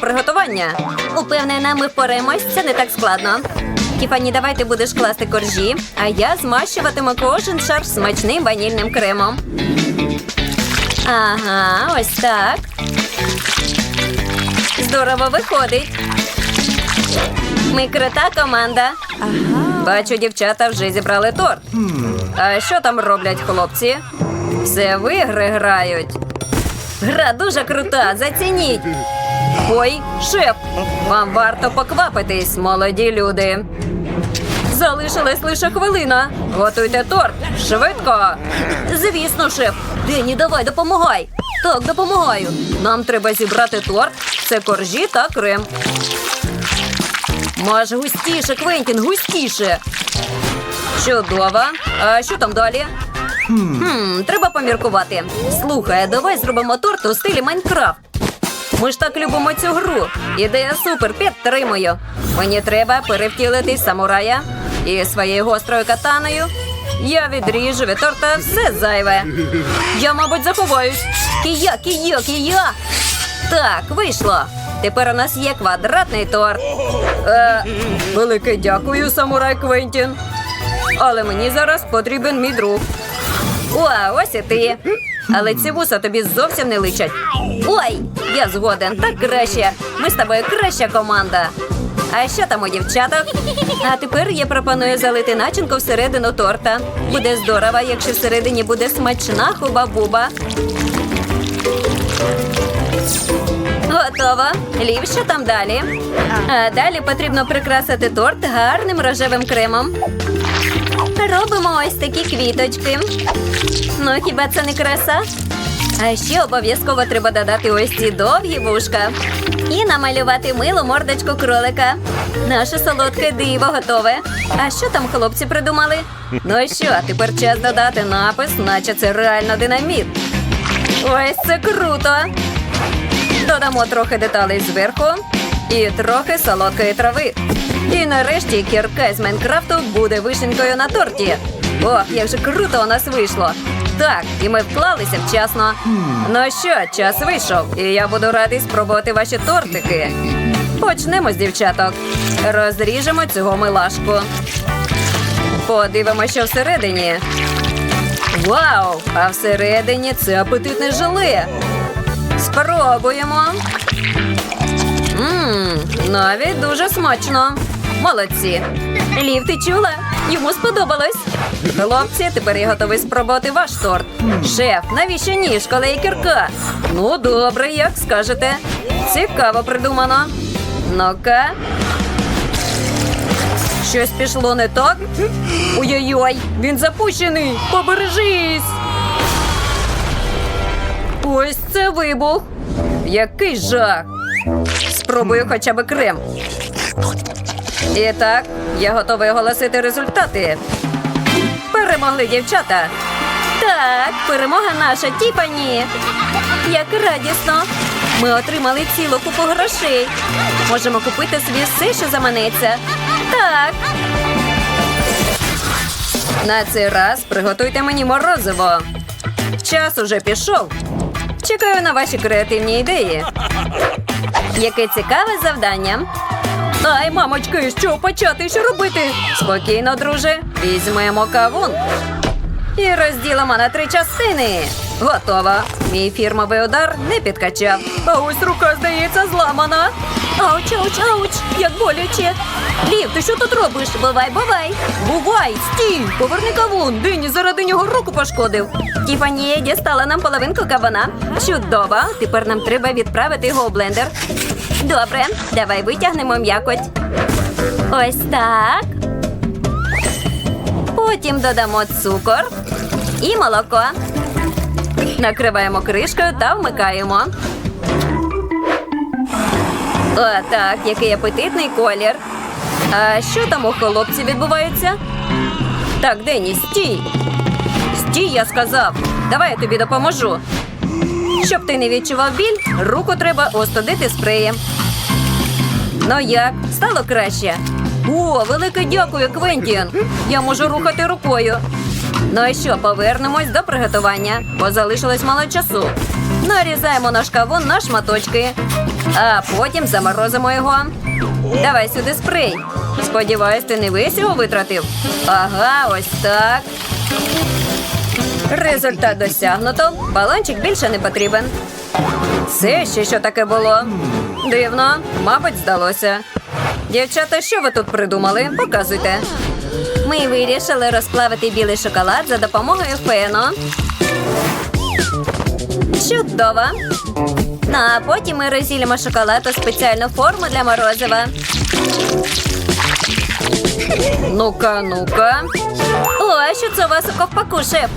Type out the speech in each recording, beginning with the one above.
приготування. Упевнена, ми впораємось, це не так складно. Тіфані, давай ти будеш класти коржі, а я змащуватиму кожен шар смачним ванільним кремом. Ага, ось так. Здорово виходить. Ми крута команда. Бачу, дівчата вже зібрали торт. А що там роблять хлопці? Все в ігри грають. Гра дуже крута, зацініть. Ой, шеф, вам варто поквапитись, молоді люди. Залишилась лише хвилина. Готуйте торт. Швидко. Звісно, шеф. Дені, давай, допомагай. Так, допомагаю. Нам треба зібрати торт. Це коржі та крем. Маш густіше, Квентін, густіше. Чудово. А що там далі? Хм, треба поміркувати. Слухай, давай зробимо торт у стилі Майнкрафт. Ми ж так любимо цю гру. Ідея супер, підтримую. Мені треба перевтілити самурая і своєю гострою катаною. Я відріжу від торта все зайве. Я, мабуть, заховаюсь. Кія, кія, кія. Так, вийшло. Тепер у нас є квадратний торт. Е, велике дякую, самурай Квентін. Але мені зараз потрібен мій друг. О, ось і ти. Але ці вуса тобі зовсім не личать. Ой, я згоден, так краще. Ми з тобою краща команда. А що там у дівчаток? А тепер я пропоную залити начинку всередину торта. Буде здорово, якщо всередині буде смачна хуба-буба. Готово. Лів, там далі? А далі потрібно прикрасити торт гарним рожевим кремом. Робимо ось такі квіточки. Ну, хіба це не краса? А ще обов'язково треба додати ось ці довгі вушка. І намалювати милу мордочку кролика. Наше солодке диво готове. А що там хлопці придумали? Ну що, тепер час додати напис, наче це реально динаміт. Ось це круто! Додамо трохи деталей зверху і трохи солодкої трави. І нарешті кірка з Майнкрафту буде вишенькою на торті. Ох, як же круто у нас вийшло. Так, і ми вклалися вчасно. Ну що, час вийшов, і я буду радий спробувати ваші тортики. Почнемо з дівчаток. Розріжемо цього милашку. Подивимося, що всередині. Вау! А всередині це апетитне желе. Спробуємо. Ммм, навіть дуже смачно. Молодці. Лів, ти чула? Йому сподобалось. Хлопці, тепер я готовий спробувати ваш торт. Шеф, навіщо ніж, коли є кірка? Ну, добре, як скажете. Цікаво придумано. Ну-ка. Щось пішло не так? Ой-ой-ой, він запущений. Побережись. Ось це вибух. Який жах. Спробую хоча б крем. І так, я готовий оголосити результати. Перемогли дівчата. Так, перемога наша, Тіпані. Як радісно. Ми отримали цілу купу грошей. Можемо купити собі все, що заманеться. Так. На цей раз приготуйте мені морозиво. Час уже пішов. Чекаю на ваші креативні ідеї. Яке цікаве завдання. Ай, мамочки, що почати, що робити? Спокійно, друже, візьмемо кавун і розділимо на три частини. Готово. Мій фірмовий удар не підкачав. А ось рука, здається, зламана. Ауч, ауч, ауч, як боляче. Лів, ти що тут робиш? Бувай, бувай. Бувай, стій! Поверни кавун. Дині заради нього руку пошкодив. Тіфанія дістала нам половинку кавуна. Чудово. Тепер нам треба відправити його у блендер. Добре, давай витягнемо м'якоть. Ось так. Потім додамо цукор і молоко. Накриваємо кришкою та вмикаємо. О, так, який апетитний колір. А що там у хлопці відбувається? Так, Дені, стій. Стій, я сказав. Давай я тобі допоможу. Щоб ти не відчував біль, руку треба остудити спреєм. Ну як, стало краще? О, велике дякую, Квентін. Я можу рухати рукою. Ну і що, повернемось до приготування, бо залишилось мало часу. Нарізаємо наш кавун на шматочки. А потім заморозимо його. Давай сюди спрей. Сподіваюсь, ти не весь його витратив. Ага, ось так. Результат досягнуто. Балончик більше не потрібен. Це ще що таке було? Дивно, мабуть, здалося. Дівчата, що ви тут придумали? Показуйте. Ми вирішили розплавити білий шоколад за допомогою фену. Чудово. Ну, а потім ми розділимо шоколад у спеціальну форму для морозива. Ну-ка, ну-ка. О, що це у вас у ковпаку, шеф?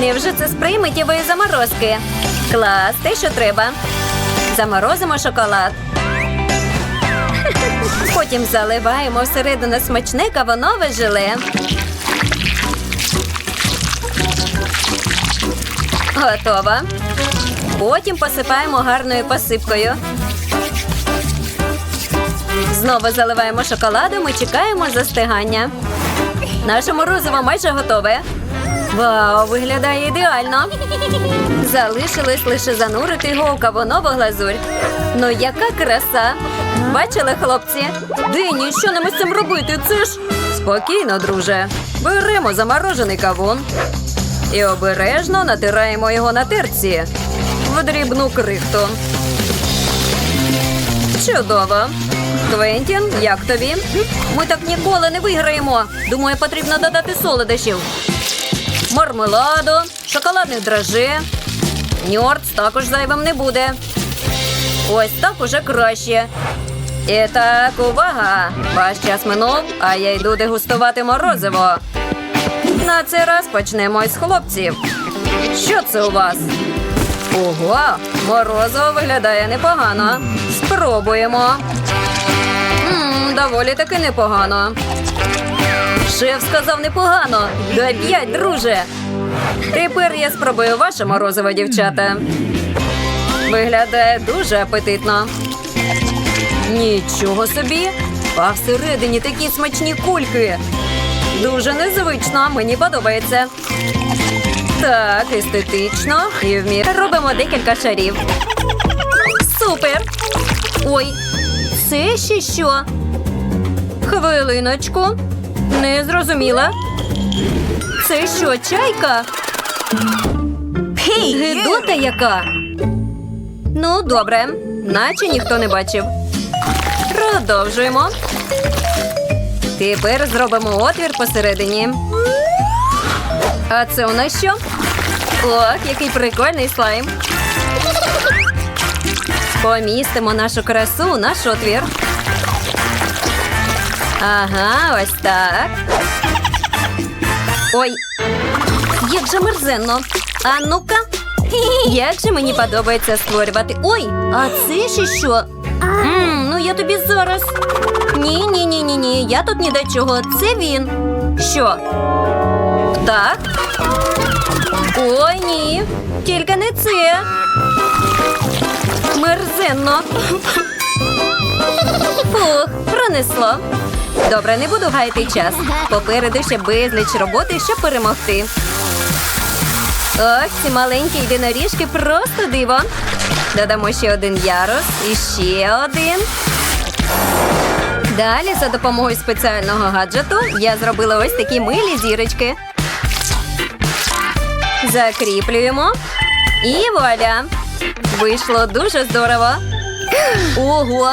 Невже це спрей миттєвої заморозки? Клас, те, що треба. Заморозимо шоколад. Потім заливаємо всередину смачне кавунове желе. Готово. Потім посипаємо гарною посипкою. Знову заливаємо шоколадом і чекаємо застигання. Наше морозиво майже готове. Вау, виглядає ідеально. Залишилось лише занурити його у кавунову глазурь. Ну, яка краса! Бачили, хлопці? Дині, що нам із цим робити? Це ж спокійно, друже. Беремо заморожений кавун і обережно натираємо його на терці в дрібну крихту. Чудово. Квентін, як тобі? Ми так ніколи не виграємо. Думаю, потрібно додати солодощів. Мармеладу, шоколадних драже. Ньорц також зайвим не буде. Ось так уже краще. І так, увага! Ваш час минув, а я йду дегустувати морозиво. На цей раз почнемо із хлопців. Що це у вас? Ого, морозиво виглядає непогано. Спробуємо. М, доволі таки непогано. Шеф сказав непогано. Дай п'ять, друже. Тепер я спробую ваше морозиво, дівчата. Виглядає дуже апетитно. Нічого собі. А всередині такі смачні кульки. Дуже незвично, мені подобається. Так, естетично. І в міру робимо декілька шарів. Супер! Ой, це ще що? Хвилиночку. Не зрозуміла. Це що, чайка? Гидота яка? Ну, добре, наче ніхто не бачив. Продовжуємо. Тепер зробимо отвір посередині. А це у нас що? Ох, який прикольний слайм. Помістимо нашу красу у наш отвір. Ага, ось так. Ой, як же мерзенно. А ну-ка. Як же мені подобається створювати. Ой, а це ще що? М, ну я тобі зараз. Ні, ні, ні, ні, ні. Я тут ні до чого. Це він. Що? Так. Ой, ні. Тільки не це. Мерзенно. Фух, пронесло. Добре, не буду гаяти час. Попереду ще безліч роботи, щоб перемогти. Ох, ці маленькі єдиноріжки просто диво. Додамо ще один ярус і ще один. Далі, за допомогою спеціального гаджету, я зробила ось такі милі зірочки. Закріплюємо. І вуаля! Вийшло дуже здорово. Ого!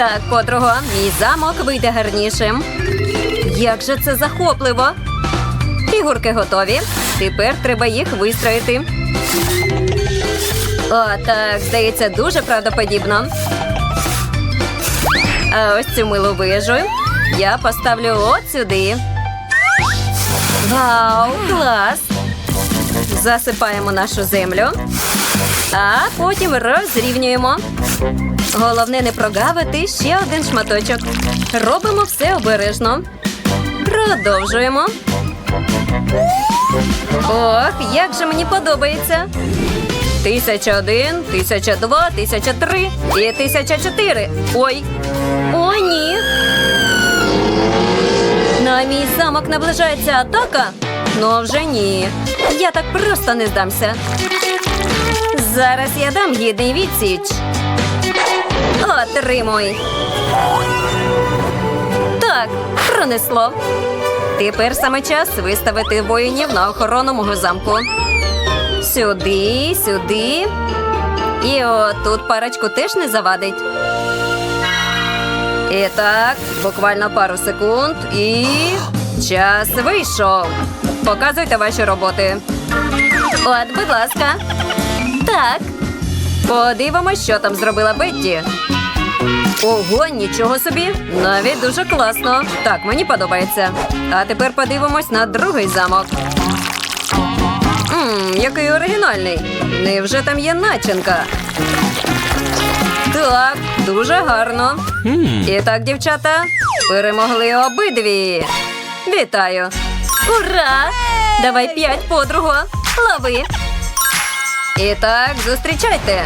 Так, подруго, мій замок вийде гарнішим. Як же це захопливо! Фігурки готові. Тепер треба їх вистроїти. О, так, здається, дуже правдоподібно. А ось цю милу вижу я поставлю от сюди. Вау, клас! Засипаємо нашу землю, а потім розрівнюємо. Головне не прогавити ще один шматочок. Робимо все обережно. Продовжуємо. Ох, як же мені подобається. Тисяча один, тисяча два, тисяча три і тисяча чотири. Ой. О, ні. На мій замок наближається атака. Ну вже ні. Я так просто не здамся. Зараз я дам гідний відсіч. Отримуй. Так, пронесло. Тепер саме час виставити воїнів на охорону мого замку. Сюди, сюди. І отут парочку теж не завадить. І так, буквально пару секунд і час вийшов. Показуйте ваші роботи. От, будь ласка. Так. Подивимось, що там зробила Бетті. Ого, нічого собі. Навіть дуже класно. Так, мені подобається. А тепер подивимось на другий замок. Ммм, який оригінальний. Невже там є начинка? Так, дуже гарно. І так, дівчата, перемогли обидві. Вітаю! Ура! Давай п'ять подруго. Лови. І так, зустрічайте.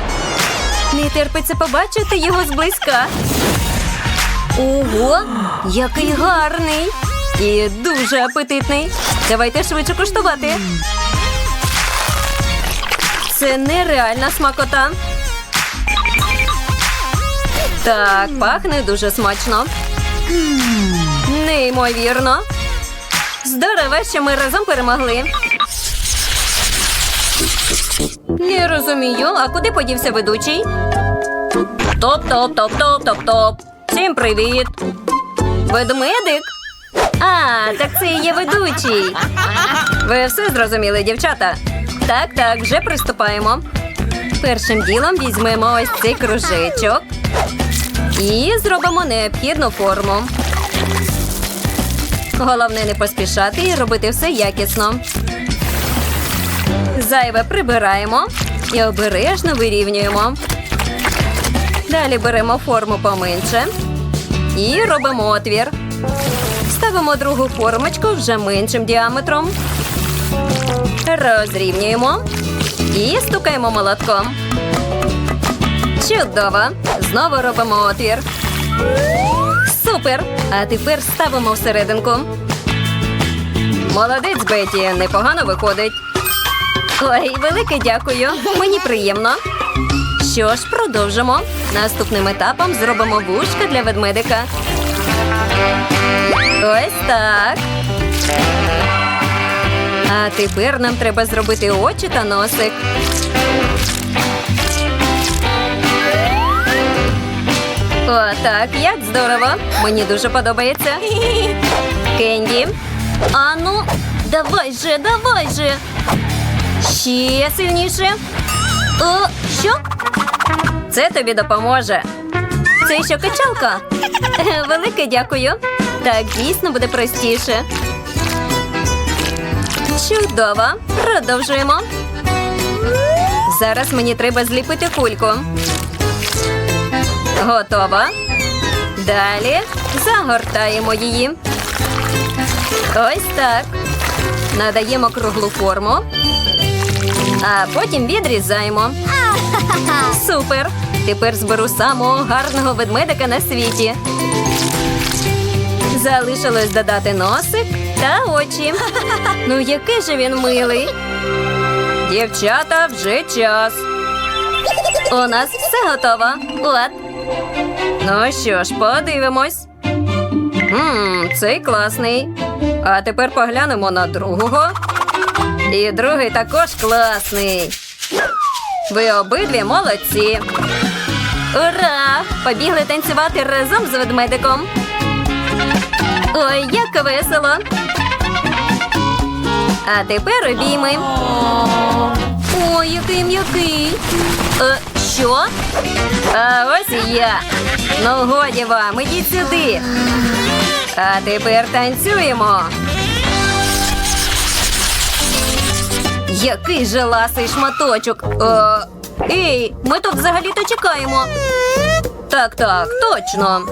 Не терпиться побачити його зблизька. Ого, який гарний і дуже апетитний. Давайте швидше куштувати. Це нереальна смакота. Так, пахне дуже смачно. Неймовірно. Здорово, що ми разом перемогли. Не розумію, а куди подівся ведучий? Топ-топ-топ-топ-топ-топ. Всім привіт. Ведмедик? А, так це і є ведучий. Ви все зрозуміли, дівчата? Так, так, вже приступаємо. Першим ділом візьмемо ось цей кружечок і зробимо необхідну форму. Головне не поспішати і робити все якісно. Зайве прибираємо і обережно вирівнюємо. Далі беремо форму поменше і робимо отвір. Ставимо другу формочку вже меншим діаметром. Розрівнюємо і стукаємо молотком. Чудово! Знову робимо отвір. Супер! А тепер ставимо всерединку. Молодець, Беті, непогано виходить. Ой, велике дякую. Мені приємно. Що ж, продовжимо. Наступним етапом зробимо вушка для ведмедика. Ось так. А тепер нам треба зробити очі та носик. О, так, як здорово. Мені дуже подобається. Кенді. А ну, давай же, давай же. Ще сильніше. О, що? Це тобі допоможе. Це що качалка? Е, Велике дякую. Так дійсно буде простіше. Чудово. Продовжуємо. Зараз мені треба зліпити кульку. Готово. Далі загортаємо її. Ось так. Надаємо круглу форму. А потім відрізаємо. Супер! Тепер зберу самого гарного ведмедика на світі. Залишилось додати носик та очі. Ну, який же він милий. Дівчата, вже час. У нас все готово. От. Ну що ж, подивимось. Ммм, цей класний. А тепер поглянемо на другого. І другий також класний. Ви обидві молодці. Ура! Побігли танцювати разом з ведмедиком. Ой, як весело. А тепер обійми. Ой, який м'який. Е, що? А ось і я. Ну, годі вам, ідіть сюди. А тепер танцюємо. Який же ласий шматочок. Е, ей, ми тут взагалі-то чекаємо. Так, так, точно.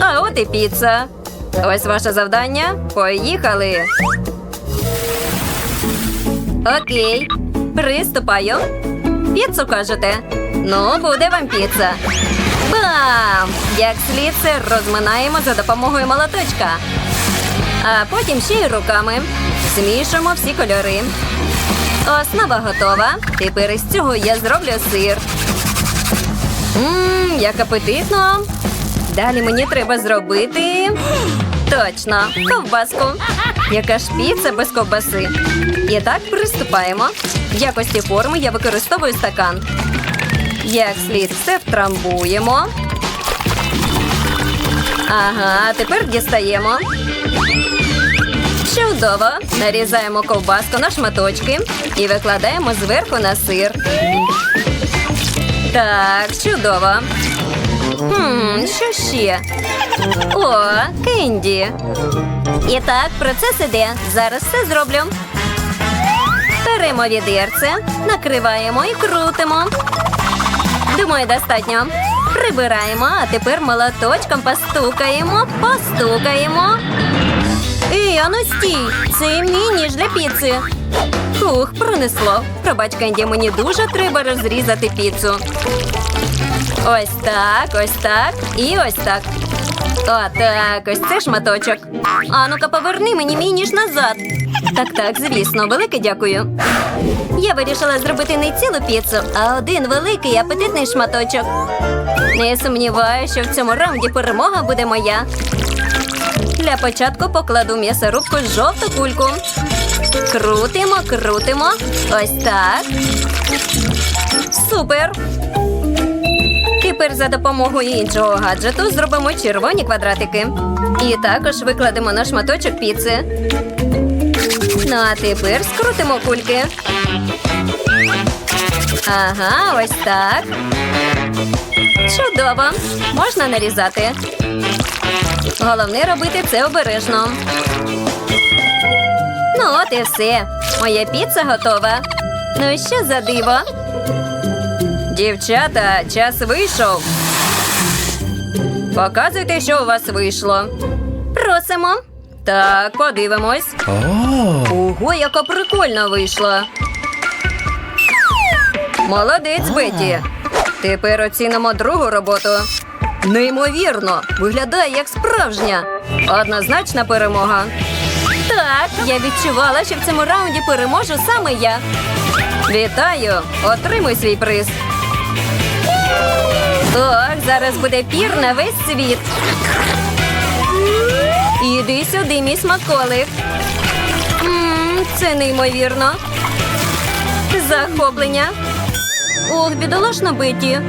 А от і піца. Ось ваше завдання. Поїхали. Окей. Приступаю. Піцу кажете. Ну, буде вам піца. Бам! Як слід це розминаємо за допомогою молоточка. А потім ще й руками. Змішуємо всі кольори. Основа готова. Тепер із цього я зроблю сир. Ммм, як апетитно. Далі мені треба зробити. Точно, ковбаску. Яка ж піца без ковбаси. І так приступаємо. В якості форми я використовую стакан. Як слід все втрамбуємо. Ага, тепер дістаємо. Чудово! Нарізаємо ковбаску на шматочки і викладаємо зверху на сир. Так, чудово. Хм, що ще? О, Кенді. І так, процес іде. Зараз все зроблю. Беремо відерце, накриваємо і крутимо. Думаю, достатньо. Прибираємо, а тепер молоточком постукаємо, постукаємо. Ей, ану стій! Це мій ніж для піци. Ух, пронесло. Пробач, Кенді, мені дуже треба розрізати піцу. Ось так, ось так і ось так. О, так, ось це шматочок. А ну-ка, поверни мені мій ніж назад. Так, так, звісно, велике дякую. Я вирішила зробити не цілу піцу, а один великий апетитний шматочок. Не сумніваюся, що в цьому раунді перемога буде моя. Для початку покладу м'ясорубку жовту кульку. Крутимо, крутимо. Ось так. Супер. Тепер за допомогою іншого гаджету зробимо червоні квадратики. І також викладемо на шматочок піци. Ну а тепер скрутимо кульки. Ага, ось так. Чудово. Можна нарізати. Головне робити це обережно. Ну, от і все. Моя піца готова. Ну, що за диво? Дівчата, час вийшов. Показуйте, що у вас вийшло. Просимо. Так, подивимось. Ого, яка прикольна вийшла. Молодець, Беті. Тепер оцінимо другу роботу. Неймовірно, виглядає як справжня. Однозначна перемога. Так, я відчувала, що в цьому раунді переможу саме я. Вітаю! Отримуй свій приз. Так, зараз буде пір на весь світ. Іди сюди, мій смаколик. Це неймовірно. Захоплення. Ох, бідолашна биті.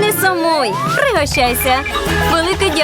Не сумуй, пригощайся. Велике дякую.